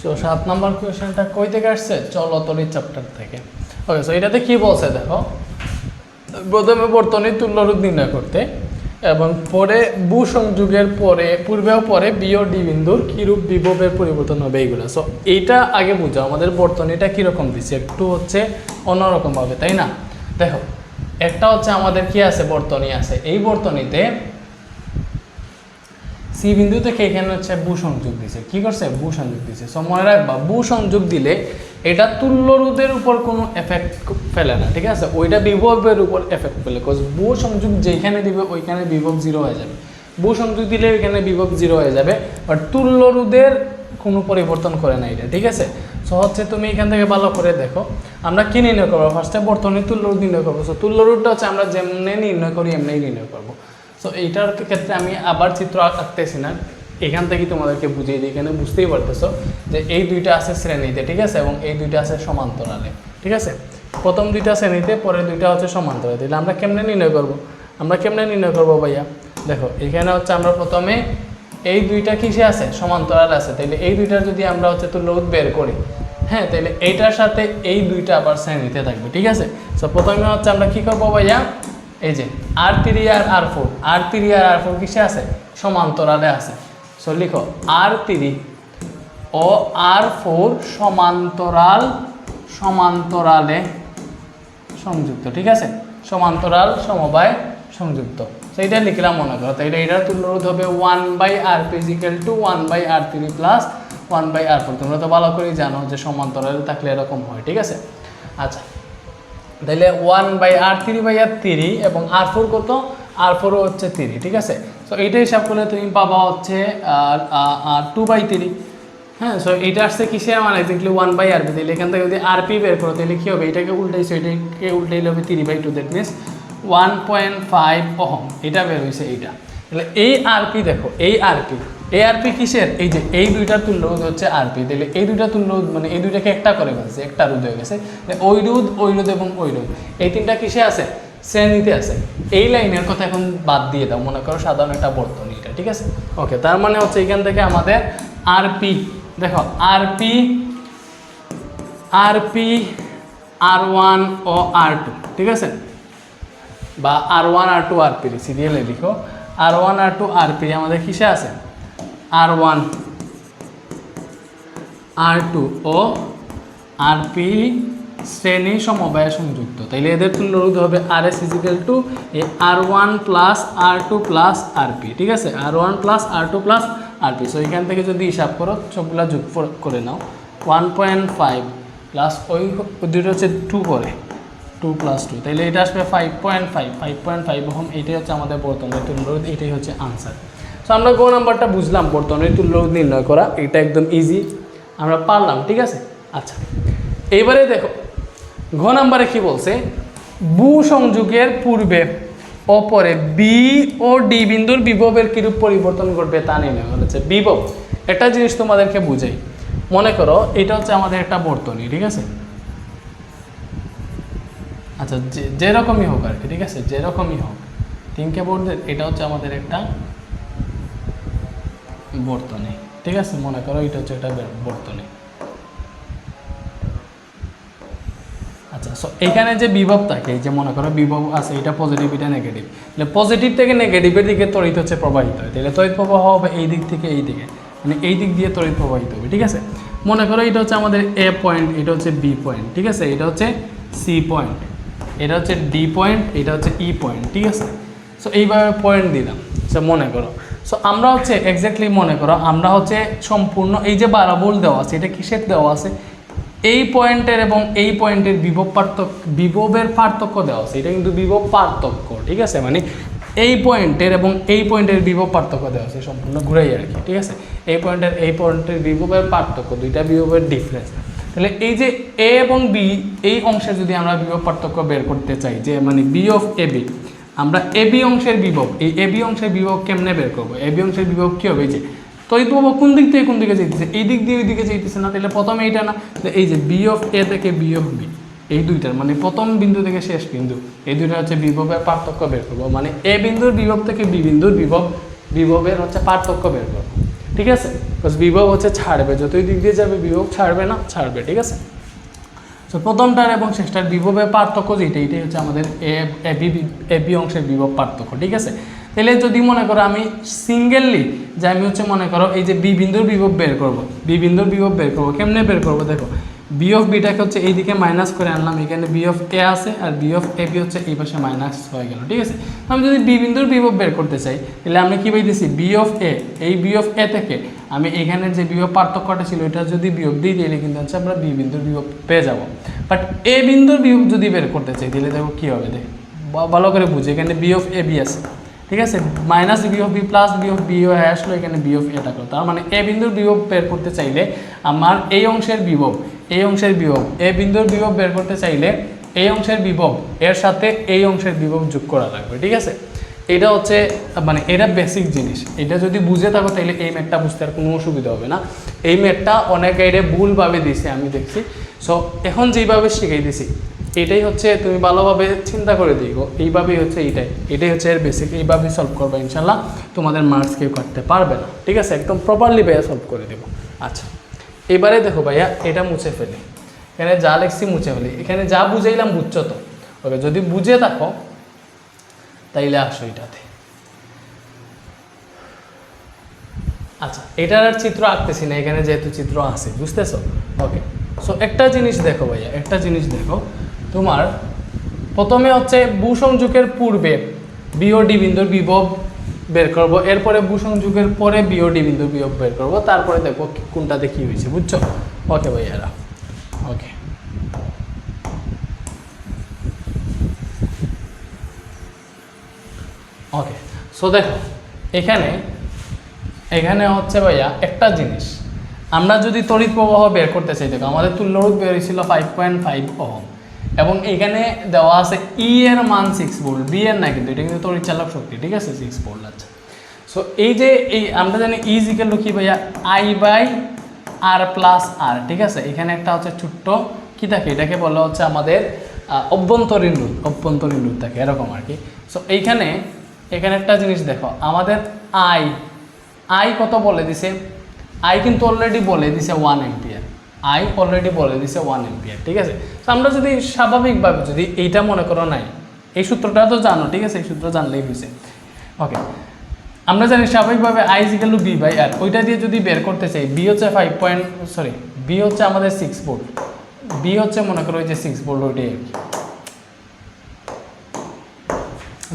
So সাত number কোয়েশ্চেনটা কই থেকে আসছে? চলতরি চ্যাপ্টার থেকে। ওকে সো এটাতে কি বলছে, দেখো? প্রথমে বর্তনী তুল্যরূপ নির্ণয় করতে এবং পরে ভূ সংযোগের পরে, পূর্বেও পরে বিও ডি বিন্দুর কিরূপ বিভবের পরিবর্তন হবে এইগুলো। সো এইটা আগে বুঝো, আমাদের বর্তনীটা কীরকম দিচ্ছে একটু হচ্ছে অন্যরকমভাবে, তাই না? দেখো, একটা হচ্ছে আমাদের কি আছে? বর্তনী আছে। এই বর্তনীতে সি বিন্দু থেকে এখানে হচ্ছে ভূ সংযোগ দিছে? কি করছে? ভূ সংযোগ দিছে। সো মনে রাখবা ভূ সংযোগ দিলে এটা তুল্য রোধের উপর কোনো এফেক্ট ফেলে না, ঠিক আছে? ওইটা বিভবের উপর এফেক্ট ফেলে বিকজ ভূ সংযোগ যেখানে দিবে, ওইখানে বিভব জিরো হয়ে যাবে। ভূ সংযোগ দিলে ওইখানে বিভব জিরো হয়ে যাবে বাট তুল্য রোধের কোনো পরিবর্তন করে না এটা, ঠিক আছে? সো হচ্ছে তুমি এখান থেকে ভালো করে দেখো। আমরা কি নির্ণয় করব? ফার্স্টে বর্তমানে তুল্য রোধ নির্ণয় করব। সো তুল্য রোধটা হচ্ছে আমরা যেমনি নির্ণয় করি এমনি নির্ণয় করব। সো এইটার ক্ষেত্রে আমি আবার চিত্র আঁকতেছি না। এখান থেকে তোমাদেরকে বুঝিয়ে দিই, এখানে বুঝতেই পারতেছো যে এই দুইটা আছে শ্রেণীতে, ঠিক আছে? এবং এই দুইটা আছে সমান্তরালে, ঠিক আছে? প্রথম দুইটা শ্রেণীতে পরে দুইটা হচ্ছে সমান্তরালে। তাহলে আমরা কেমনে নির্ণয় করব? আমরা কেমনে নির্ণয় করব ভাইয়া? দেখো, এখানে হচ্ছে আমরা প্রথমে এই দুইটা কিসে আছে? সমান্তরাল আছে। তাইলে এই দুইটার যদি আমরা হচ্ছে তুল্যরোধ বের করি হ্যাঁ? তাহলে এইটার সাথে এই দুইটা আবার শ্রেণীতে থাকবে, ঠিক আছে? সো প্রথমে হচ্ছে আমরা কি করব ভাইয়া? এই যে আর থ্রি আর আর ফোর আর থ্রি আর আর ফোর কিসে আছে? সমান্তরালে আছে। সো লিখো আর থ্রি ও আর ফোর সমান্তরাল, সমান্তরালে সংযুক্ত, ঠিক আছে? সমান্তরাল সমবায় সংযুক্ত। তো এটা লিখলাম মনে করো। তো এটা, এটার তুল্যরোধ হবে one by R equal to one by R three plus one by R four তোমরা তো ভালো করেই জানো যে সমান্তরালে থাকলে এরকম হয়, ঠিক আছে? আচ্ছা তাহলে one by R three by R three এবং আর ফোর কত? আর ফোরও হচ্ছে থ্রি ঠিক আছে? সো এইটা হিসাব করলে তুমি পাবা হচ্ছে টু বাই থ্রি হ্যাঁ সো এইটা আসছে কিসে? আমার এক্সাক্টলি ওয়ান বাই আরপি তাহলে এখান থেকে যদি আরপি বের করো তাহলে কী হবে? এটাকে উল্টাইছো এটাকে উল্টাইলে হবে three by two that means one point five ohm এটা বের হয়েছে এইটা। তাহলে এই আরপি দেখো, এই আরপি এই আরপি কিসের? এই যে এই দুইটা তুল্য রোধ হচ্ছে আরপি তাহলে এই দুইটা তুল্য রোধ মানে এই দুইটাকে একটা করে ফেলছে, একটা রোধ হয়ে গেছে। ওই রোধ ওই রোধ এবং ওই রোধ, এই তিনটা কিসে আছে? শ্রেণীতে আছে। এই লাইনের কথা এখন বাদ দিয়ে দাও, মনে করো সাধারণ একটা বর্তনী এটা, ঠিক আছে? ওকে তার মানে হচ্ছে এখান থেকে আমাদের আরপি দেখো আরপি আরপি আর ওয়ান ও আর টু ঠিক আছে? বা R one R two R P সিরিয়ালে লিখো। R one R two RP আমাদের কিসে আছে? আর ওয়ান আর টু ও আর পি শ্রেণি সমবায় সংযুক্ত। তাইলে এদের তুল্যরোধ হবে R S equal to uh R one plus R two plus R P ঠিক আছে? R one plus R two plus R P so এখান থেকে যদি হিসাব করো, সবগুলা যোগ করে নাও। ওয়ান পয়েন্ট ফাইভ প্লাস ওই দুটো হচ্ছে টু করে টু প্লাস টু তাহলে এটা আসবে five point five five point five ohm এটাই হচ্ছে আমাদের বর্তমানের তুল্যরোধ এটাই হচ্ছে আনসার সো আমরা গো নাম্বারটা বুঝলাম বর্তমানের তুল্যরোধ নির্ণয় করা, এটা একদম ইজি আমরা পারলাম, ঠিক আছে? আচ্ছা এইবারে দেখো ঘ নাম্বারে কি বলছে? ভূ সংযোগের পূর্বে অপরে বি ও ডি বিন্দুর বিভবের কিরূপ পরিবর্তন ঘটবে তা নির্ণয় করেছে বিভব, একটা জিনিস তোমাদেরকে বুঝাই। মনে করো, এটা হচ্ছে আমাদের একটা বর্তনী, ঠিক আছে? আচ্ছা যে যেরকমই হোক আর কি, ঠিক আছে? যেরকমই হোক। টিঙ্কে বোর্ডের এটা হচ্ছে আমাদের একটা বর্তনী। ঠিক আছে, মনে করো এটা হচ্ছে একটা বর্তনী। আচ্ছা সো এখানে যে বিভব থাকে যে মনে করো বিভব আছে, এটা পজিটিভ এটা নেগেটিভ তাহলে পজিটিভ থেকে নেগেটিভের দিকে তড়িৎ হচ্ছে প্রবাহিত হয়। তাহলে তড়িৎ প্রবাহ হবে এই দিক থেকে এই দিকে। মানে এই দিক দিয়ে তড়িৎ প্রবাহিত হবে, ঠিক আছে? মনে করো এটা হচ্ছে আমাদের এ পয়েন্ট এটা হচ্ছে বি পয়েন্ট ঠিক আছে? এটা হচ্ছে সি পয়েন্ট এটা হচ্ছে ডি পয়েন্ট এটা হচ্ছে ই পয়েন্ট ঠিক আছে? সো এইভাবে পয়েন্ট দিলাম। সো মনে করো সো আমরা হচ্ছে এক্স্যাক্টলি মনে করো, আমরা হচ্ছে সম্পূর্ণ এই যে বারো বোল দেওয়া আছে, এটা কিসের দেওয়া আছে? এই পয়েন্টের এবং এই পয়েন্টের বিভব পার্থক্য, বিভবের পার্থক্য দেওয়া আছে। এটা কিন্তু বিভব পার্থক্য, ঠিক আছে? মানে এই পয়েন্টের এবং এই পয়েন্টের বিভব পার্থক্য দেওয়া আছে, সম্পূর্ণ ঘুরাই আর কি, ঠিক আছে? এই পয়েন্টের এই পয়েন্টের বিভবের পার্থক্য, দুইটা বিভবের ডিফারেন্স তাহলে এই যে এ এবং বি এই অংশে যদি আমরা বিভব পার্থক্য বের করতে চাই, যে মানে বি অফ এ বি আমরা এ বি অংশের বিভব, এই এ বি অংশের বিভব কেমনে বের করব? এ বি অংশের বিভব কী হবে? যে তড়িৎ প্রবাহ কোন দিক থেকে কোন দিকে যেতেছে এই দিক দিয়ে ওই দিকে যেতেছে না? তাহলে প্রথমে এইটা না? এই যে বি অফ এ থেকে বি অফ বি, এই দুইটার মানে প্রথম বিন্দু থেকে শেষ বিন্দু, এই দুইটা হচ্ছে বিভবের পার্থক্য বের করব। মানে এ বিন্দুর বিভব থেকে বি বিন্দুর বিভব, বিভবের হচ্ছে পার্থক্য বের করব। ঠিক আছে? বিভব হচ্ছে ছাড়বে, যতই দিক দিয়ে যাবে বিভব ছাড়বে না, ছাড়বে, ঠিক আছে? তো প্রথমটার এবং শেষটার বিভবের পার্থক্য যেটা এটাই হচ্ছে আমাদের এ এবি অংশের বিভব পার্থক্য, ঠিক আছে? তাহলে যদি মনে করো আমি সিঙ্গেললি যে আমি হচ্ছে মনে করো এই যে বি বিন্দুর বিভব বের করব বিবিন্দুর বিভব বের করব, কেমনে বের করব দেখো? বি অফ বিটাকে হচ্ছে এইদিকে মাইনাস করে আনলাম এখানে বি অফ এ আছে আর বি অফ এ বি হচ্ছে এই পাশে মাইনাস হয়ে গেল ঠিক আছে আমি যদি বি বিন্দুর বিভব বের করতে চাই তাহলে আমি কী পাইতেছি বি অফ এ এই বি অফ এ থেকে আমি এখানের যে বিভব পার্থক্যটা ছিল এটা যদি বিয়োগ দিই তাহলে কিন্তু হচ্ছে আমরা বি বিন্দুর বিভব পেয়ে যাব বাট এ বিন্দুর বিভব যদি বের করতে চাই তাহলে দেখো কী হবে দেখ ভালো করে বুঝি এখানে বি অফ এ বি আছে ঠিক আছে minus V of B plus V of B হয়ে আসলো এখানে বি অফ এটা করো তার মানে এ বিন্দুর বিভব বের করতে চাইলে আমার এই অংশের বিভব এই অংশের বিভব এ বিন্দুর বিভব বের করতে চাইলে এই অংশের বিভব, এর সাথে এই অংশের বিভব যোগ করা লাগবে, ঠিক আছে? এটা হচ্ছে মানে এটা বেসিক জিনিস। এটা যদি বুঝে থাকো, তাহলে এই ম্যাটটা বুঝতে আর কোনো অসুবিধা হবে না। এই ম্যাটটা অনেকে এটা ভুলভাবে দিছে আমি দেখছি। সো এখন যেইভাবে শিখাই দিছি এটাই হচ্ছে তুমি ভালোভাবে চিন্তা করে দিও এইভাবেই হচ্ছে এইটাই। এটাই হচ্ছে এর বেসিক এইভাবেই সলভ করবে ইনশাল্লাহ তোমাদের মার্কস কেউ কাটতে পারবে না, ঠিক আছে? একদম প্রপারলি ভাইয়া সলভ করে দেবো। আচ্ছা। এবারে দেখো ভাইয়া, এটা মুছে ফেলি। এখানে যা লিখছি মুছে ফেলি। এখানে যা বুঝাইলাম বুঝছ তো? ওকে, যদি বুঝে থাকো, তাইলে আসো এটাতে। আচ্ছা এটার আর চিত্র আঁকতেছি না, এখানে যেহেতু চিত্র আছে, বুঝতেছো? ওকে সো একটা জিনিস দেখো ভাইয়া, একটা জিনিস দেখো। তোমার প্রথমে হচ্ছে ভূসংযোগের পূর্বে বিওডি বিন্দুর বিভব বের করব। এরপরে ভূষণ যুগের পরে বিওডি বিন্দুর বিভব বের করব। তারপরে দেখো কি- কোনটাতে কি হয়েছে, বুঝছ? ওকে ভাইয়ারা ওকে ওকে সো দেখো, এখানে এখানে হচ্ছে ভাইয়া একটা জিনিস। আমরা যদি তড়িৎ প্রবাহ বের করতে চাই, দেখো, আমাদের তুল্যরোধ বের হয়েছিল ফাইভ পয়েন্ট ফাইভ ওহম এবং এখানে দেওয়া আছে ই এর মান সিক্স ভোল্ট বি এর না কিন্তু, এটা কিন্তু তড়িৎ চালক শক্তি, ঠিক আছে? সিক্স ভোল্ট আচ্ছা। সো এই যে এই আমরা জানি ই জিকেল কি ভাইয়া? I by R plus R ঠিক আছে? এখানে একটা হচ্ছে ছোট্ট কি থাকে? এটাকে বলা হচ্ছে আমাদের অভ্যন্তরীণ রোধ অভ্যন্তরীণ রোধ থাকে, এরকম আর কি। সো এইখানে, এখানে একটা জিনিস দেখো, আমাদের আই আই কত বলে দিছে? আই কিন্তু অলরেডি বলে দিছে ওয়ান এম্পিয়ার আই অলরেডি বলে দিছে ওয়ান এম্পিয়ার ঠিক আছে? তো আমরা যদি স্বাভাবিকভাবে যদি এইটা মনে করো নাই, এই সূত্রটা তো জানো, ঠিক আছে? এই সূত্র জানলেই হয়েছে ওকে আমরা জানি স্বাভাবিকভাবে I equal to V by R ওইটা দিয়ে যদি বের করতে চাই বি হচ্ছে ফাইভ পয়েন্ট সরি বি হচ্ছে আমাদের সিক্স ভোল্ট বি হচ্ছে মনে করো ওই যে সিক্স ভোল্ট ওইটাই কি।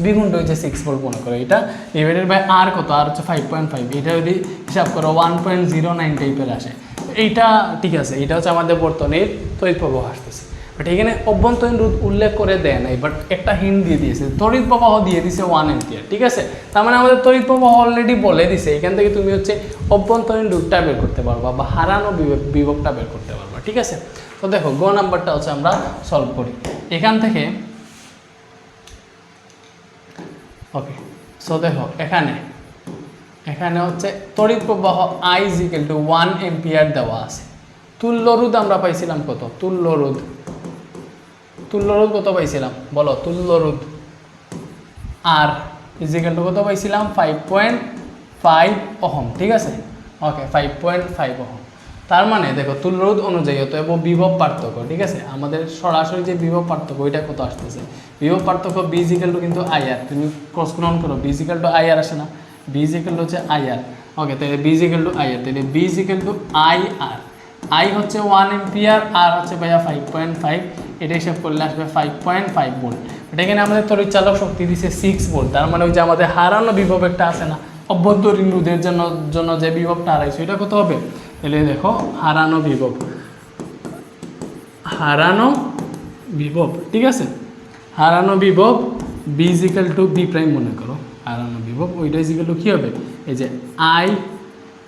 দ্বিগুণ হচ্ছে সিক্স ভোল্ট মনে করো এটা। ডিভাইডেড বাই আর কত? আর হচ্ছে ফাইভ পয়েন্ট ফাইভ এটা যদি হিসাব করো ওয়ান পয়েন্ট জিরো নাইন টাইপের আসে। এইটা ঠিক আছে এটা হচ্ছে আমাদের বর্তনের তড়িৎ প্রবাহ আসতেছে। বাট এখানে অভ্যন্তরীণ রোধ উল্লেখ করে দেয় নাই বাট একটা হিন্ট দিয়ে দিয়েছে। তড়িৎ প্রবাহ দিয়ে দিছে ওয়ান এম্পিয়ার ঠিক আছে? তার মানে আমাদের তড়িৎ প্রবাহ অলরেডি বলে দিছে, এখান থেকে তুমি হচ্ছে অভ্যন্তরীণ রোধটা বের করতে পারবা বা হারানো বিভব- বিভবটা বের করতে পারবা, ঠিক আছে? তো দেখো, গ নাম্বারটা হচ্ছে আমরা সলভ করি। এখান থেকে ওকে সো দেখো, এখানে এখানে হচ্ছে তড়িৎ প্রবাহ I equal to one ampere দেওয়া আছে। তুল্য রোধ আমরা পাইছিলাম কত? তুল্য রোধ। তুল্য রোধ কত পাইছিলাম? বলো, তুল্য রোধ। আর ইজিক্যাল টু কত পাইছিলাম? ফাইভ পয়েন্ট ফাইভ অহম ঠিক আছে? ওকে ফাইভ পয়েন্ট ফাইভ অহম তার মানে দেখো তুল্যরোধ অনুযায়ী তো অতএব বিভব পার্থক্য, ঠিক আছে? আমাদের সরাসরি যে বিভব পার্থক্য, ওইটা কত আসতেছে? বিভব পার্থক্য বিজিক্যাল টু কিন্তু আইআর তুমি ক্রস গ্রহণ করো বিজিক্যাল টু আইআর আসে না। বিজিক্যাল হচ্ছে আইআর ওকে তাহলে বিজিক্যাল টু আইআর তাহলে V equal to I R I হচ্ছে ওয়ান এম্পিয়ার আর হচ্ছে ভাইয়া ফাইভ পয়েন্ট ফাইভ এটা হিসাব করলে আসবে ফাইভ পয়েন্ট ফাইভ ভোল্ট এটা এখানে আমাদের তড়িৎ চালক শক্তি দিচ্ছে সিক্স ভোল্ট তার মানে ওই যে আমাদের হারানো বিভব একটা আছে না, অভ্যন্তরীণ রোধের জন্য জন্য যে বিভবটা হারাইছে, ওইটা কত হবে? তাহলে দেখো, হারানো বিভব। হারানো বিভব, ঠিক আছে? হারানো বিভব বিজিক্যাল টু বি প্রাইম মনে করো। হারানো বিভব, ওইটা ইজিক্যাল টু কী হবে? এই যে আই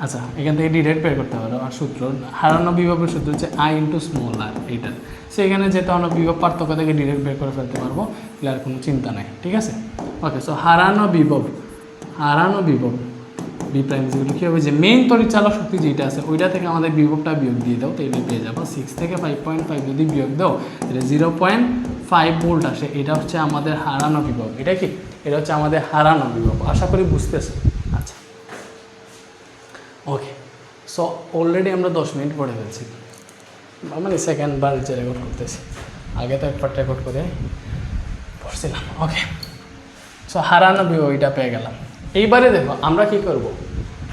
আচ্ছা এখান থেকে ডিরেক্ট বের করতে পারো আর সূত্র হারানো বিভবের সূত্র হচ্ছে আই ইন্টু স্মল আর এইটা। সেখানে যেটা আমরা বিভব পার্থক্য থেকে ডিরেক্ট বের করে ফেলতে পারব তাহলে আর কোনো চিন্তা নাই, ঠিক আছে? ওকে সো হারানো বিভব হারানো বিভব বি প্রাইম যেগুলো কী হবে? যে মেইন তরিচালক শক্তি যেটা আছে, ওইটা থেকে আমাদের বিভবটা বিয়োগ দিয়ে দাও তাহলে পেয়ে যাব সিক্স থেকে ফাইভ পয়েন্ট ফাইভ যদি বিয়োগ দাও, তাহলে জিরো পয়েন্ট ফাইভ ভোল্ট আসে, এটা হচ্ছে আমাদের হারানো বিভব, এটা কি? এটা হচ্ছে আমাদের হারানো বিভব। আশা করি বুঝতেছে। আচ্ছা। ওকে সো অলরেডি আমরা দশ মিনিট পড়ে ফেলছি। মানে সেকেন্ড বার যে রেকর্ড করতেছি। আগে তো একবার রেকর্ড করে পড়ছিলাম। ওকে সো হারানো বি ওইটা পেয়ে গেলাম। এইবারে দেখো, আমরা কি করব?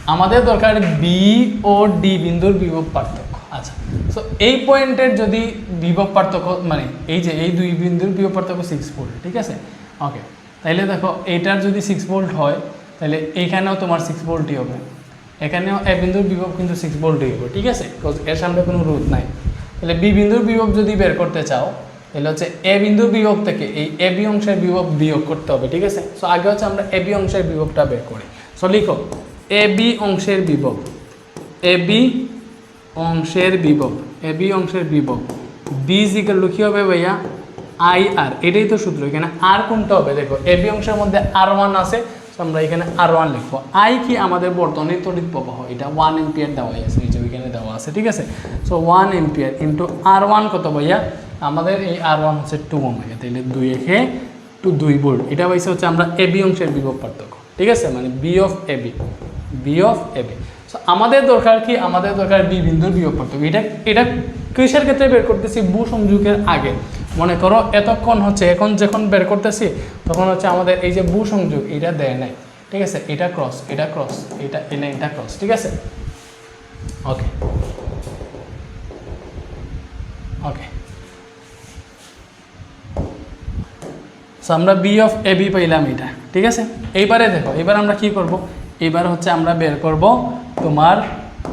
আমাদের দরকার বি ও ডি বিন্দুর বিভব পার্থক্য। আচ্ছা। সো এই পয়েন্টের যদি বিভব পার্থক্য মানে এই যে, এই দুই বিন্দুর বিভব পার্থক্য সিক্স ভোল্ট ঠিক আছে? ওকে তাইলে দেখো এইটার যদি সিক্স ভোল্ট হয় তাহলে এইখানেও তোমার সিক্স ভোল্টই হবে। এখানেও এ বিন্দুর বিভব কিন্তু সিক্স ভোল্টই হবে, ঠিক আছে? বিকজ এর সামনে কোনো রোধ নাই। তাহলে বি বিন্দুর বিভব যদি বের করতে চাও তাহলে হচ্ছে এ বিন্দুর বিভব থেকে এই এ বি অংশের বিভব বিয়োগ করতে হবে, ঠিক আছে? সো আগে হচ্ছে আমরা এ বি অংশের বিভবটা বের করি। সো লিখো এ বি অংশের বিভব এ বি অংশের বিভব এ বি অংশের বিভব বি জিকাল কি হবে ভাইয়া? আই আর, এটাই তো সূত্র। এখানে আর কোনটা হবে? দেখো, এ বি অংশের মধ্যে আর ওয়ান আছে আমরা এখানে আর ওয়ান লিখব। আই কি আমাদের বর্তমানে তড়িৎ প্রবাহ? এটা ওয়ান এম্পিয়ার দেওয়া আছে, এই যে ওইখানে দেওয়া আছে, ঠিক আছে? So one ampere into R one কত ভাইয়া? আমাদের এই আর ওয়ান হচ্ছে টু ওমেগা তাহলে দুই একে টু দুই ভোল্ট। এটা পাইছে হচ্ছে আমরা এ বি অংশের বিভব পার্থক্য, ঠিক আছে? মানে V of A V of A B so আমাদের দরকার কি? আমাদের দরকার বি বিন্দুর বিভব পার্থক্য এটা এটা কিসের ক্ষেত্রে বের করতেছি? ভূ সংযোগের আগে। মনে করো, এতক্ষণ হচ্ছে, এখন যখন বের করতেছি, তখন হচ্ছে আমাদের এই যে ভূ সংযোগ, এটা দেয় নাই। ঠিক আছে? এটা ক্রস এটা ক্রস এটা এই এটা ক্রস ঠিক আছে? ওকে ওকে আমরা বি অফ এ বি পাইলাম এটা। ঠিক আছে? এইবারে দেখো এবার আমরা কি করব? এবার হচ্ছে আমরা বের করব তোমার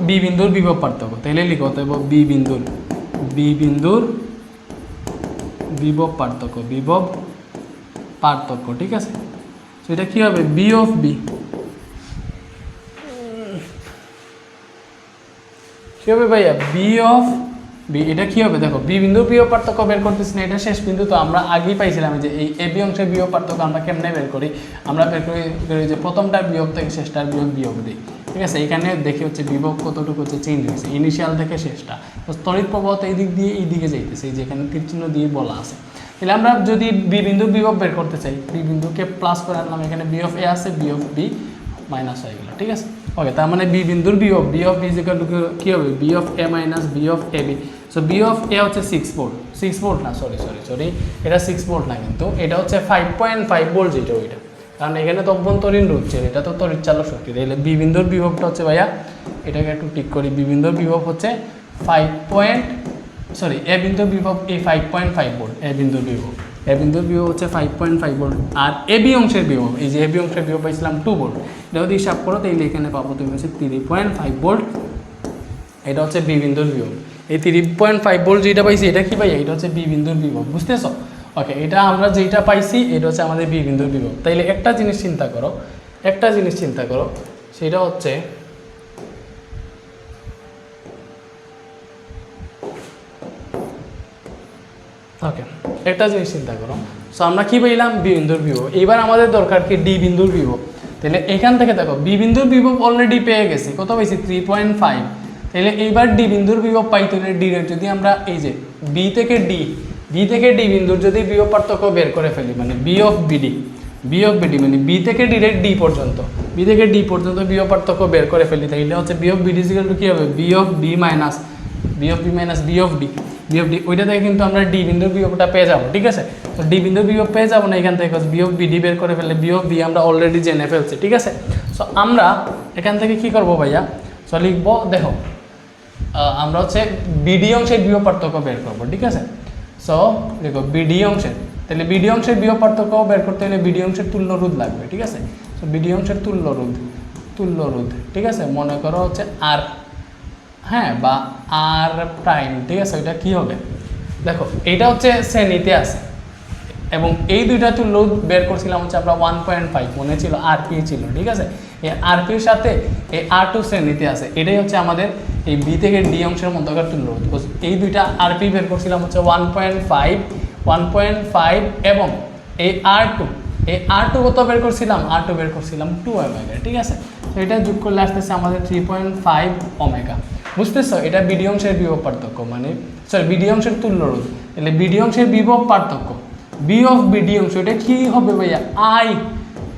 বি বিন্দুর বিভব পার্থক্য। তাইলে লিখো তৈব বি বিন্দুর বি বিন্দুর বিভব পার্থক্য বিভব পার্থক্য, ঠিক আছে? তো এটা কি হবে? বি অফ বি কি হবে ভাইয়া? বি অফ বি এটা কি হবে? দেখো বি বিন্দুর বিয়োগ পার্থক্য বের করতেছি না, এটা শেষ বিন্দু, তো আমরা আগেই পাইছিলাম যে এই এ বি অংশের বিয়োগ পার্থক্য আমরা কেমনে বের করি? আমরা বের করি করি যে প্রথমটার বিয়োগ থেকে শেষটার বিয়োগ বিয়োগ দিই। ঠিক আছে, এখানে দেখি হচ্ছে বিভব কতটুকু হচ্ছে চেঞ্জ হয়েছে। ইনিশিয়াল থেকে শেষটা। তো তড়িৎ প্রবাহ তো এই দিক দিয়ে এই দিকে যাইতেছে, এই যেখানে তীর চিহ্ন দিয়ে বলা আছে। তাহলে আমরা যদি বি বিন্দু বিভব বের করতে চাই বি বিন্দুকে প্লাস করে আনলাম, এখানে বি অফ এ আছে বি অফ বি মাইনাস হয়ে গেল, ঠিক আছে? ওকে তার মানে বি বিন্দুর V of B of B কী হবে? V of A minus V of A B so V of A হচ্ছে সিক্স ভোল্ট সিক্স ভোল্ট না সরি সরি সরি এটা সিক্স ভোল্ট না কিন্তু, এটা হচ্ছে ফাইভ পয়েন্ট ফাইভ ভোল্ট যেটা ওইটা। কারণ এখানে তো অভ্যন্তরীণ রুচ্ছে এটা তো তড়িৎ চালক শক্তি। তাহলে বি বিন্দুর বিভবটা হচ্ছে ভাইয়া, এটাকে একটু টিক করি। বি বিন্দুর বিভব হচ্ছে ফাইভ পয়েন্ট সরি এ বিন্দুর বিভব এই five point five volt A বিন্দুর বিভব। এ বিন্দুর বিভব হচ্ছে ফাইভ পয়েন্ট ফাইভ ভোল্ট আর এ বি অংশের বিভব, এই যে এ বি অংশের বিভব পাইছিলাম টু ভোল্ট এটা যদি হিসাব করো তাহলে এখানে পাবো তুমি হচ্ছে থ্রি পয়েন্ট ফাইভ ভোল্ট এটা হচ্ছে বি বিন্দুর বিভব। এই থ্রি পয়েন্ট ফাইভ ভোল্ট যেটা পাইছি, এটা কি পাই এটা হচ্ছে বি বিন্দুর বিভব, বুঝতেছ? ওকে এটা আমরা যেটা পাইছি, এটা হচ্ছে আমাদের বি বিন্দুর বিভব। তাইলে একটা জিনিস চিন্তা করো, একটা জিনিস চিন্তা করো, সেটা হচ্ছে ওকে একটা জিনিস চিন্তা করো। সো আমরা কি পাইলাম? বি বিন্দুর বিভব। এইবার আমাদের দরকার কি? ডি বিন্দুর বিভব। তাহলে এখান থেকে দেখো বি বিন্দুর বিভব অলরেডি পেয়ে গেছি। কত পাইছি? থ্রি পয়েন্ট ফাইভ তাহলে এইবার ডি বিন্দুর বিভব পাইতে হলে ডিরেক্ট যদি আমরা এই যে বি থেকে ডি বি থেকে ডি বিন্দুর যদি বিভব পার্থক্য বের করে ফেলি মানে V of BD V of BD মানে বি থেকে ডিরেক্ট ডি পর্যন্ত বি থেকে ডি পর্যন্ত বিভব পার্থক্য বের করে ফেলি, তাহলে হচ্ছে বি অফ বিডি টু কী হবে? V of B minus V of B minus V of D V of D ওইটা থেকে কিন্তু আমরা ডি বিন্দুর বিয়োগটা পেয়ে যাব, ঠিক আছে? তো ডি বিন্দুর বিয়োগ পেয়ে যাব না এখান থেকে বি অফ বিডি বের করে ফেললে বি অফ বি আমরা অলরেডি জেনে ফেলছি, ঠিক আছে? সো আমরা এখান থেকে কি করব ভাইয়া? সো লিখব, দেখো আমরা হচ্ছে বিডি অংশের বিয়োগ পার্থক্য বের করব, ঠিক আছে? সো দেখো বিডি অংশের, তাহলে বিডি অংশের বিয়োগ পার্থক্য বের করতে হলে বিডি অংশের তুল্য রোধ লাগবে, ঠিক আছে? তো বিডি অংশের তুল্য রোধ তুল্য রোধ, ঠিক আছে? মনে করো হচ্ছে আর হ্যাঁ বা আর প্রাইম ঠিক আছে? ওইটা কী হবে? দেখো, এটা হচ্ছে শ্রেণীতে আছে, এবং এই দুইটা তুল্য বের করছিলাম হচ্ছে আমরা ওয়ান পয়েন্ট ফাইভ মনে ছিল আর পি ছিল, ঠিক আছে? এই আর পির সাথে এই আর টু শ্রেণীতে আছে, এটাই হচ্ছে আমাদের এই বি থেকে ডি অংশের মধ্যকার তুল্য Because এই দুইটা আর পি বের করছিলাম হচ্ছে one point five one point five এবং এই আর টু এই আর টু কত বের করছিলাম? আর টু বের করছিলাম টু ওমেগা ঠিক আছে? তো এটা যোগ করলে আসতেছে আমাদের থ্রি পয়েন্ট ফাইভ ওমেগা বুঝতেছো? এটা বিডি অংশের বিভব পার্থক্য মানে সরি বিডি অংশের তুল্য রোধ। তাহলে বিডি অংশের বিভব পার্থক্য। বি অফ বিডি অংশ, এটা কি হবে ভাইয়া? আই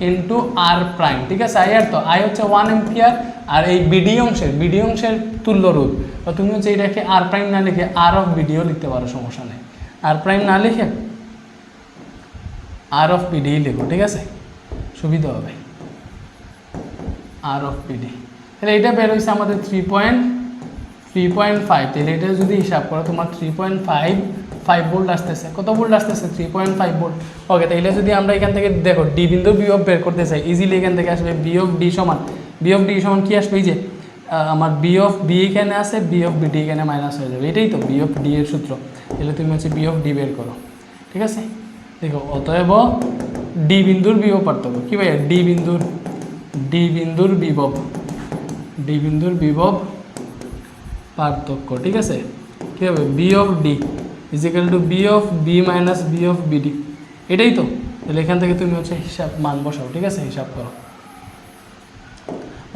ইন্টু আর প্রাইম ঠিক আছে? আই আর তো আই হচ্ছে ওয়ান এম্পিয়ার আর এই বিডি অংশের বিডি অংশের তুল্য রূপ। তো তুমি হচ্ছে এটাকে আর প্রাইম না লিখে আর অফ বিডিও লিখতে পারো, সমস্যা নেই। আর প্রাইম না লিখে আর অফ বিডি লিখো, ঠিক আছে? সুবিধা হবে। আর অফ বিডি তাহলে এটা বের হয়েছে আমাদের three point three point five তাহলে এটা যদি হিসাব করো, তোমার three point five five volt আসতেছে। কত বোল্ট আসতেছে? Three point five volt okay তাহলে যদি আমরা এখান থেকে দেখো ডি বিন্দু বিয়োগ বের করতে চাই ইজিলি এখান থেকে আসবে বিয়োগ ডি সমান। বিয়োগ ডি সমান কি আসবে? এই যে আমার বি অফ বি এখানে আছে বি অফ বি ডি এখানে মাইনাস হয়ে যাবে। এটাই তো বি অফ ডি এর সূত্র। তাহলে তুমি হচ্ছে বি অফ ডি বের করো। ঠিক আছে? দেখো, অতএব ডি বিন্দুর বিভব পার্থক্য। কি ভাইয়া? ডি বিন্দুর ডি বিন্দুর বিভব। ডি বিন্দুর বিভব পার্থক্য। ঠিক আছে? কী হবে? V of D equal to V of B minus V of BD এটাই তো? তাহলে এখান থেকে তুমি হচ্ছে হিসাব, মান বসাও, ঠিক আছে? হিসাব করো।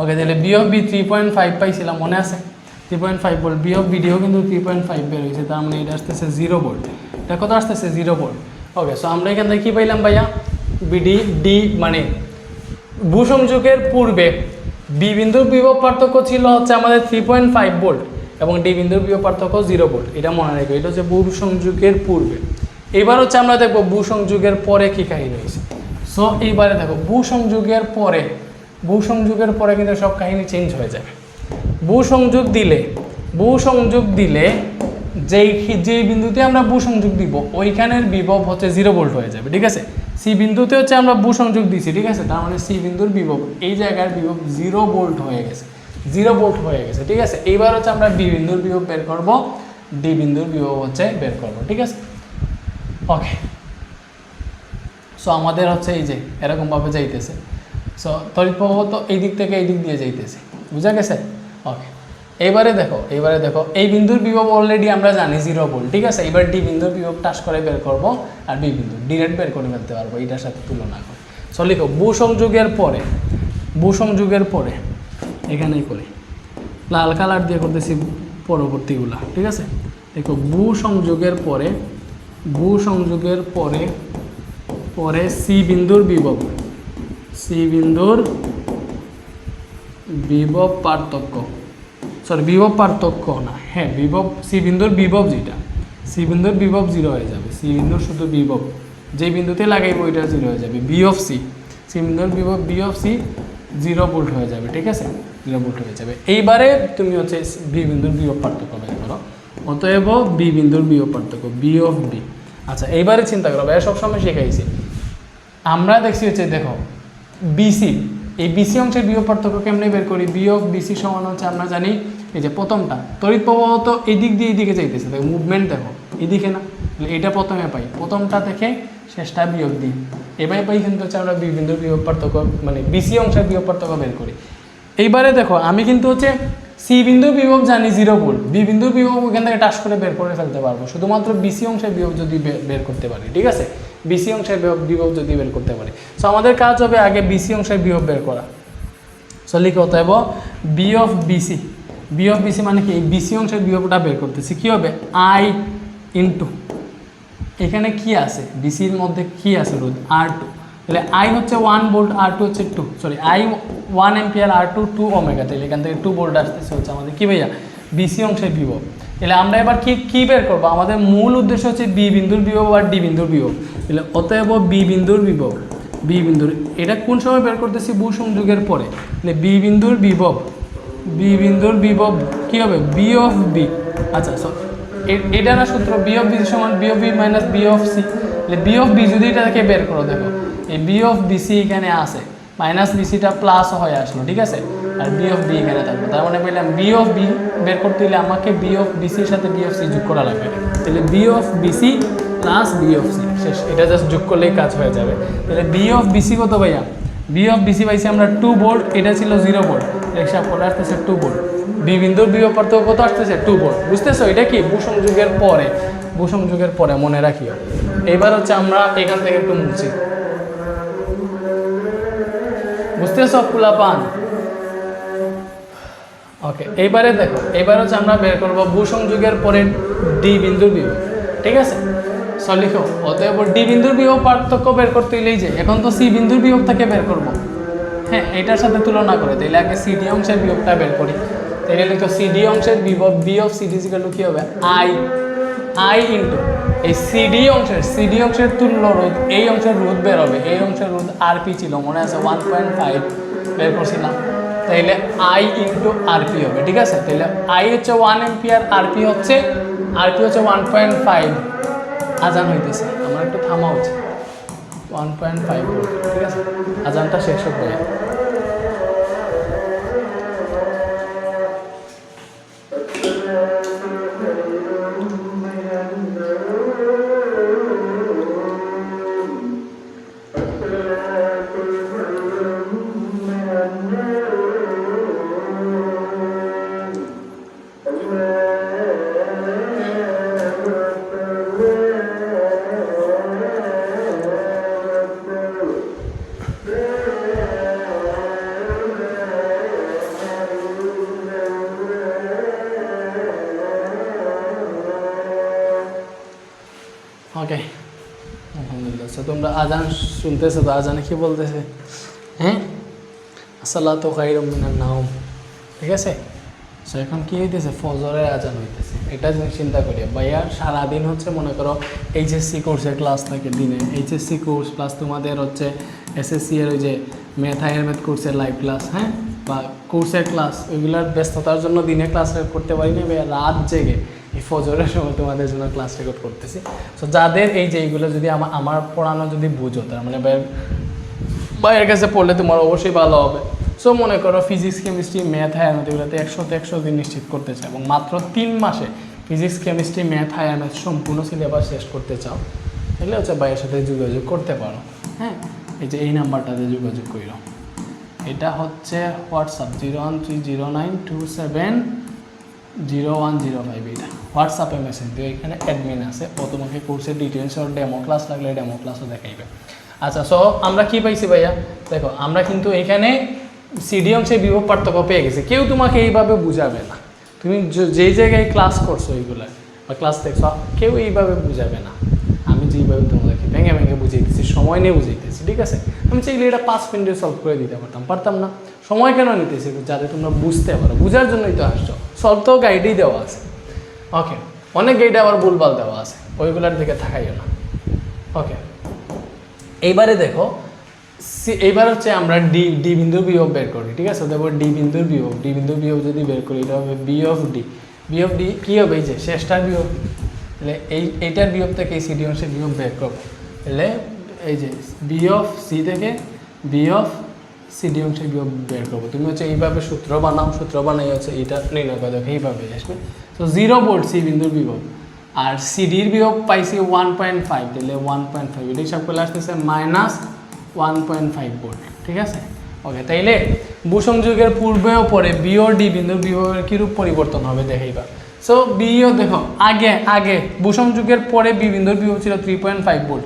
ওকে তাহলে V of B three point five পাইছিলাম, মনে আছে? Three point five volt V of BDO কিন্তু থ্রি পয়েন্ট ফাইভ বের হয়েছে, তার মানে এটা আসতেছে জিরো ভোল্ট এটা কত আসতেছে? জিরো ভোল্ট ওকে সো আমরা এখান থেকে কী পাইলাম ভাইয়া? বিডি ডি মানে ভূসংযোগের পূর্বে বি বিন্দুর বিভব পার্থক্য ছিল হচ্ছে আমাদের থ্রি পয়েন্ট ফাইভ ভোল্ট এবং ডি বিন্দুর বিভব পার্থক্য জিরো ভোল্ট এটা মনে রাখবে এটা হচ্ছে ভূসংযোগের পূর্বে। এবার হচ্ছে আমরা দেখব ভূসংযোগের পরে কী কাহিনী হয়েছে সো এইবারে দেখো ভূসংযোগের পরে ভূসংযোগের পরে কিন্তু সব কাহিনী চেঞ্জ হয়ে যাবে। ভূসংযোগ দিলে ভূসংযোগ দিলে যেই যেই বিন্দুতে আমরা ভূসংযোগ দিব, ওইখানের বিভব হচ্ছে জিরো ভোল্ট হয়ে যাবে, ঠিক আছে? সি বিন্দুতে হচ্ছে আমরা ভূসংযোগ দিছি ঠিক আছে? তার মানে সি বিন্দুর বিভব, এই জায়গার বিভব জিরো ভোল্ট হয়ে গেছে। জিরো ভোল্ট হয়ে গেছে, ঠিক আছে? এইবার হচ্ছে আমরা বি বিন্দুর বিভব বের করব। ডি বিন্দুর বিভব হচ্ছে বের করব, ঠিক আছে? ওকে সো আমাদের হচ্ছে এই যে, এরকমভাবে যাইতেছে। সো তড়িৎ প্রবাহ তো এই দিক থেকে এই দিক দিয়ে যাইতেছে, বুঝা গেছে? ওকে এবারে দেখো এবারে দেখো, এই বিন্দুর বিভব অলরেডি আমরা জানি জিরো ভোল্ট, ঠিক আছে? এবার ডি বিন্দুর বিভব টাস করে বের করব আর বি বিন্দু, ডিরেক্ট বের করে ফেলতে পারব, এটার সাথে তুলনা করে। সো লিখো ভূ সংযোগের পরে ভূ সংযোগের পরে এখানেই করি। লাল কালার দিয়ে করতেছি পরবর্তীগুলা, ঠিক আছে? দেখো, ভূ সংযোগের পরে, ভূ সংযোগের পরে পরে সি বিন্দুর বিভব। সি বিন্দুর বিভব পার্থক্য। সরি বিভব পার্থক্য না হ্যাঁ বিভব, সি বিন্দুর বিভব যেটা, সি বিন্দুর বিভব জিরো হয়ে যাবে। সি বিন্দুর শুধু বিভব, যে বিন্দুতে লাগাইবো, ওইটা জিরো হয়ে যাবে বি অফ সি সি বিন্দুর বিভব V of C zero volt হয়ে যাবে, ঠিক আছে? জিরো ভোল্ট হয়ে যাবে। এইবারে তুমি হচ্ছে বি বিন্দুর বিভব পার্থক্য বের করো। অতএব বি বিন্দুর বিভব পার্থক্য বি অফ বি আচ্ছা এইবারে চিন্তা করো, ভাইয়া সবসময় শিখাইছি। আমরা দেখছি হচ্ছে, দেখো বিসি এই বিসি অংশের বিয়োগ পার্থক্য কেমনে বের করি? বিয়োগ বিসি সমান হচ্ছে, আমরা জানি, এই যে প্রথমটা, তড়িৎ প্রবাহ তো এই দিক দিয়ে এইদিকে যাইতেছে, দেখো মুভমেন্ট দেখো, এদিকে না এটা প্রথমে পাই। প্রথমটা থেকে শেষটা বিয়োগ দিই। পাই কিন্তু হচ্ছে আমরা বিভিন্ন বিয়োগ পার্থক্য মানে বিসি অংশের বিয়োগ পার্থক্য বের করি। এইবারে দেখো, আমি কিন্তু হচ্ছে সি বিন্দু বিভব জানি জিরো ভোল্ট বি বিন্দু বিভব ওখান থেকে টাস করে বের করে ফেলতে পারব। শুধুমাত্র বিসি অংশের বিভব যদি বের করতে পারি, ঠিক আছে? বিসি অংশের বিভব- যদি বের করতে পারি। সো আমাদের কাজ হবে আগে বিসি অংশের বিভব বের করা। সো লিখে হতে হবে V of BC V of BC মানে কি? বিসি অংশের বিভবটা বের করতেছি। কী হবে? আই ইন্টু এখানে কি আছে? বিসির মধ্যে কি আছে, রোধ? আর টু তাহলে আই হচ্ছে ওয়ান ভোল্ট আর টু হচ্ছে two sorry I one ampere R two two omega তাহলে এখান থেকে টু ভোল্ট আসতেছে হচ্ছে আমাদের। কি ভাইয়া? বিসি অংশের বিভব। তাহলে আমরা এবার কি, কী বের করব? আমাদের মূল উদ্দেশ্য হচ্ছে বি বিন্দুর বিভব আর ডি বিন্দুর বিভব। তাহলে অতএব বি বিন্দুর বিভব বি বিন্দুর, এটা কোন সময় বের করতেছি? ভূ সংযোগের পরে। তাহলে বি বিন্দুর বিভব বি বিন্দুর বিভব কী হবে? বি অফ বি আচ্ছা সো এ- এটা না সূত্র বি অফ বি সমান V of B minus V of C V of B যদি এটাকে বের করো দেখো এই বি অফ বিসি এখানে আসে মাইনাস বিসিটা প্লাস হয়ে আসলো ঠিক আছে আর বি অফ বি এখানে থাকবে তার মানে বললাম বি অফ বি বের করতে হলে আমাকে বি অফ বিসির সাথে বি অফ সি যোগ করা লাগবে তাহলে V of BC plus V of C শেষ এটা জাস্ট যোগ করলেই কাজ হয়ে যাবে তাহলে বি অফ বিসি কত ভাইয়া বি অফ বিসি পাইছি আমরা টু ভোল্ট এটা ছিল জিরো বোল্ট হিসাব করে আসতেছে টু ভোল্ট বি বিন্দুর বিভব পার্থক্য কত আসতেছে? টু ভোল্ট বুঝতেছো, এটা কি? ভূষণ যুগের পরে, ভূষণ যুগের পরে, মনে রাখিও। এবার হচ্ছে আমরা এখান থেকে একটু মুছি। বুঝতেছো কুলা পান ওকে এইবারে দেখো এবার হচ্ছে আমরা বের করব ভূসংযোগের পরে ডি বিন্দুর বিভব ঠিক আছে? সো লিখো অতএব ডি বিন্দুর বিভব পার্থক্য বের করতে হইলেই যে, এখন তো সি বিন্দুর বিভব থেকে বের করব। হ্যাঁ এটার সাথে তুলনা করে, তাইলে আগে সিডি অংশের বিভবটা বের করি। তাইলে লিখো সিডি অংশের বিভব, বি অফ সিডি সিকাল কি হবে? আই। আই ইন্টু এই সিডি অংশের সিডি অংশের তুল্য রোধ, এই অংশের রোধ বের হবে। এই অংশের রোধ আর পি ছিল, মনে আছে ওয়ান পয়েন্ট ফাইভ বের করছিলাম। তাইলে আই ইন্টু আরপি হবে, ঠিক আছে? তাইলে আই হচ্ছে ওয়ান এম্পিয়ার আরপি হচ্ছে আরপি হচ্ছে ওয়ান পয়েন্ট ফাইভ আজান হইতেছে। আমার একটু থামা উচিত ওয়ান পয়েন্ট ফাইভ ঠিক আছে? আজানটা শেষ হবে তোমরা আজান শুনতেছো তো, আজানে কি বলতেছে? হ্যাঁ? আসসালাহ তো খাইরম মিনার নাম ঠিক আছে? সো এখন কি হইতেছে? ফজরের আজান হইতেছে। এটা যদি চিন্তা করি, ভাইয়া, সারাদিন হচ্ছে মনে করো এইচএসসি কোর্সের ক্লাস থাকে দিনে। এইচএসসি কোর্স প্লাস তোমাদের হচ্ছে এসএসসি এর ওই যে ম্যাথ হায়ার ম্যাথ কোর্সের লাইভ ক্লাস হ্যাঁ? বা কোর্সের ক্লাস ওইগুলোর ব্যস্ততার জন্য দিনে ক্লাস করতে পারি না রাত জেগে। ফজরের সময় তোমাদের জন্য ক্লাস রেকর্ড করতেছি। সো যাদের এই যে এইগুলো যদি আমার আমার পড়ানো যদি বুঝো, তার মানে ভাইয়ের ভাইয়ের কাছে পড়লে তোমার অবশ্যই ভালো হবে। সো মনে করো physics chemistry math higher math এগুলোতে একশোতে একশো দিন নিশ্চিত করতে চাও এবং মাত্র তিন মাসে physics chemistry math higher math সম্পূর্ণ সিলেবাস শেষ করতে চাও, তাহলে হচ্ছে ভাইয়ের সাথে যোগাযোগ করতে পারো। হ্যাঁ? এই যে এই নাম্বারটাতে যোগাযোগ করো এটা হচ্ছে WhatsApp, zero one three zero nine two seven zero one zero five এটা। হোয়াটসঅ্যাপে মেসেজ দিও, এখানে অ্যাডমিন আছে, ও তোমাকে কোর্সের ডিটেলস ওর ডেমো ক্লাস লাগলে ডেমো ক্লাসও দেখাইবে। আচ্ছা সো আমরা কি পাইছি ভাইয়া? দেখো, আমরা কিন্তু এখানে সিডি অংশে বিভব পার্থক্য পেয়ে গেছি। কেউ তোমাকে এইভাবে বুঝাবে না। তুমি যেই জায়গায় ক্লাস করছ এইগুলো, বা ক্লাস দেখছ, কেউ এইভাবে বুঝাবে না। আমি যেইভাবে তোমাদেরকে ভেঙে ভেঙে বুঝাইতেছি, সময় নিয়ে বুঝাইতেছি, ঠিক আছে? আমি চাইলে এটা পাঁচ মিনিটে সলভ করে দিতে পারতাম পারতাম না। সময় কেন নিতেছি? যাতে তোমরা বুঝতে পারো। বুঝার জন্যই তো আসছো। সলভ তো গাইডেই দেওয়া আছে। ওকে অনেক গাইডে আবার ভুলভাল দেওয়া আছে। ওইগুলোর দিকে থাকাইও না। ওকে এইবারে দেখো এইবার হচ্ছে আমরা ডি ডি বিন্দুর বিভব বের করি, ঠিক আছে? তারপর ডি বিন্দুর বিভব ডি বিন্দুর বিভব যদি বের করি, এটা হবে V of D V of D কী হবে? এই যে শেষটার বিভব তাহলে এই, এইটার বিভব থেকে এই সিডি অংশের বিভব বের করব। এই যে বি অফ সি থেকে বি অফ সিডি অংশের বিভব বের করব। তুমি হচ্ছে এইভাবে সূত্র বানাও, সূত্র বানাই হচ্ছে এইটা নির্ণয় করে দেখো, এইভাবে আসবে তো জিরো বোর্ড সি বিন্দুর বিভব। আর সিডির বিভব পাইছি ওয়ান পয়েন্ট ফাইভ তাহলে ওয়ান পয়েন্ট ফাইভ এটা হিসাব করলে আসতেছে minus one point five volt ঠিক আছে? ওকে তাইলে ভূসংযোগের পূর্বে ও পরে বিও ডি বিন্দুর বিভবের কীরূপ পরিবর্তন হবে দেখাইবা সো বিও দেখো, আগে আগে ভূসংযোগের পরে বি বিন্দুর বিভব ছিল থ্রি পয়েন্ট ফাইভ ভোল্ট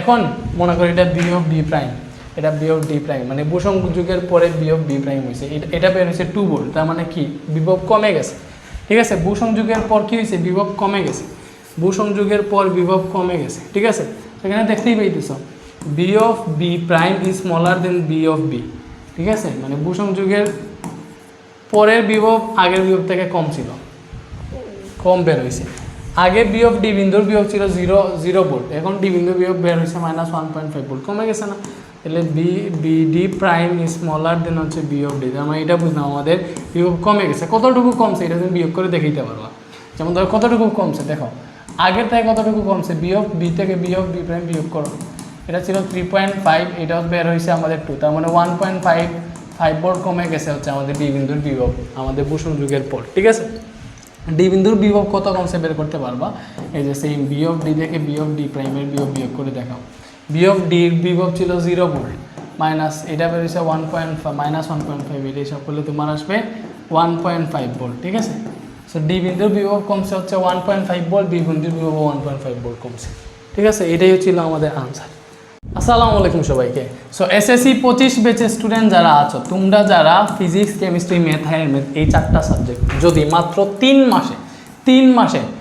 এখন মনে করি এটা বি অফ ডি প্রাইম এটা বি অফ ডি প্রাইম মানে ভূসংযোগের পরে বি অফ বি প্রাইম হয়েছে এটা বের হয়েছে টু ভোল্ট তার মানে কি? বিভব কমে গেছে। ঠিক আছে? ভূসংযোগের পর কি হয়েছে বিভব কমে গেছে। ভূসংযোগের পর বিভব কমে গেছে। ঠিক আছে? সেখানে দেখতেই পাইতেছ V of B prime is smaller than V of B ঠিক আছে? মানে ভূসংযোগের পরের বিভব আগের বিভব থেকে কম ছিল। কম বের হয়েছে আগে বি অফ ডি বিন্দুর বিভব ছিল জিরো জিরো ভোল্ট এখন ডি বিন্দুর বিভব বের হয়েছে minus one point five volt কমে গেছে না? তাহলে V V D prime smaller than V of of D আমরা এটা বুঝলাম আমাদের বিভব কমে গেছে। কতটুকু কমছে এটা তুমি বিয়োগ করে দেখাইতে পারবা। যেমন ধরো কতটুকু কমছে, দেখো, আগের থেকে কতটুকু কমছে? বি অফ বি থেকে বি অফ বি প্রাইম বিয়োগ করো। এটা ছিল থ্রি পয়েন্ট ফাইভ এটাও বের হয়েছে আমাদের টু তার মানে one point five five volt কমে গেছে হচ্ছে আমাদের ডি বিন্দুর বিভব আমাদের ভূষণ যুগের পর, ঠিক আছে? ডি বিন্দুর বিভব কত কমছে বের করতে পারবা? এই যে সেম বি অফ ডি থেকে বি অফ ডি প্রাইমের বিভব বিয়োগ করে দেখাও। বি অফ ডির বিভব ছিল জিরো ভোল্ট মাইনাস এটা বেরিয়েছে one point five minus one point five এটা হিসাব করলে তোমার আসবে ওয়ান পয়েন্ট ফাইভ ভোল্ট ঠিক আছে? সো ডি বিন্দুর বিভব কমছে হচ্ছে one point five volt V বিন্দুর বিভব ওয়ান পয়েন্ট ফাইভ ভোল্ট কমছে, ঠিক আছে? এটাই হচ্ছিল আমাদের আনসার আসসালামু আলাইকুম সবাইকে। সো এসএসসি পঁচিশ বেচের স্টুডেন্ট যারা আছো, তোমরা যারা ফিজিক্স কেমিস্ট্রি ম্যাথ এই চারটা সাবজেক্ট যদি মাত্র তিন মাসে তিন মাসে